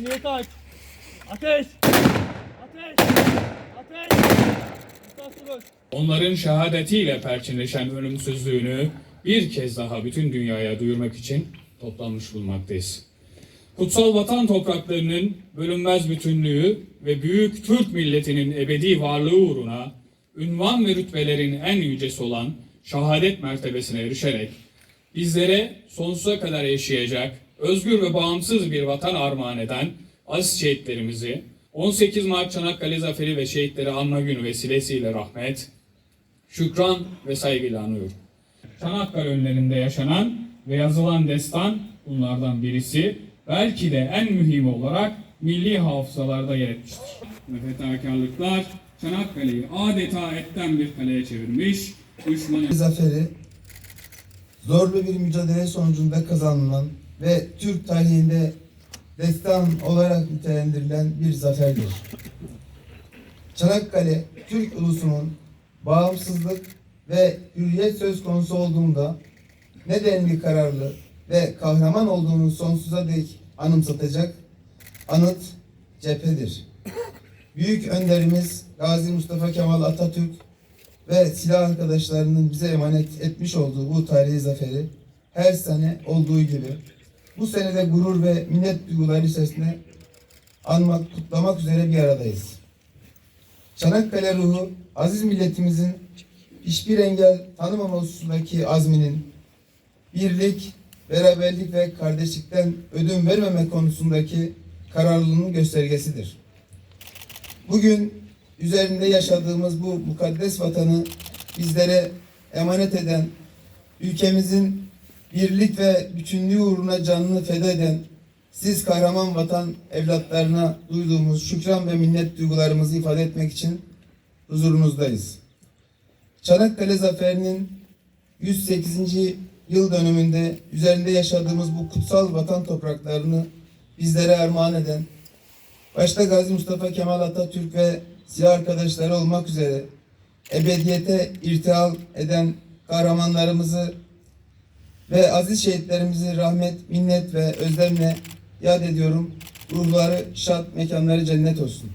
Emniyet aç. Ateş. Ateş. Ateş. Onların şehadetiyle perçinleşen ölümsüzlüğünü bir kez daha bütün dünyaya duyurmak için toplanmış bulunmaktayız. Kutsal vatan topraklarının bölünmez bütünlüğü ve büyük Türk milletinin ebedi varlığı uğruna ünvan ve rütbelerin en yücesi olan şehadet mertebesine erişerek bizlere sonsuza kadar yaşayacak, özgür ve bağımsız bir vatan armağan eden aziz şehitlerimizi 18 Mart Çanakkale Zaferi ve Şehitleri Anma Günü vesilesiyle rahmet, şükran ve saygıyla anıyorum. Çanakkale önlerinde yaşanan ve yazılan destan bunlardan birisi. Belki de en mühim olarak milli hafızalarda yer etmiştir. Fedakarlıklar Çanakkale'yi adeta etten bir kaleye çevirmiş, düşmanı zaferi zorlu bir mücadele sonucunda kazanılan ve Türk tarihinde destan olarak nitelendirilen bir zaferdir. Çanakkale, Türk ulusunun bağımsızlık ve hürriyet söz konusu olduğunda ne denli kararlı ve kahraman olduğunu sonsuza dek anımsatacak anıt cephedir. Büyük önderimiz Gazi Mustafa Kemal Atatürk ve silah arkadaşlarının bize emanet etmiş olduğu bu tarihi zaferi her sene olduğu gibi bu senede gurur ve minnet duyguları içerisinde anmak, kutlamak üzere bir aradayız. Çanakkale ruhu aziz milletimizin hiçbir engel tanımama hususundaki azminin birlik, beraberlik ve kardeşlikten ödün vermeme konusundaki kararlılığının göstergesidir. Bugün üzerinde yaşadığımız bu mukaddes vatanı bizlere emanet eden, ülkemizin birlik ve bütünlüğü uğruna canını feda eden siz kahraman vatan evlatlarına duyduğumuz şükran ve minnet duygularımızı ifade etmek için huzurunuzdayız. Çanakkale Zaferi'nin 108. yıl dönümünde üzerinde yaşadığımız bu kutsal vatan topraklarını bizlere armağan eden başta Gazi Mustafa Kemal Atatürk ve silah arkadaşları olmak üzere ebediyete irtihal eden kahramanlarımızı ve aziz şehitlerimizi rahmet, minnet ve özlemle yad ediyorum. Ruhları şad, mekanları cennet olsun.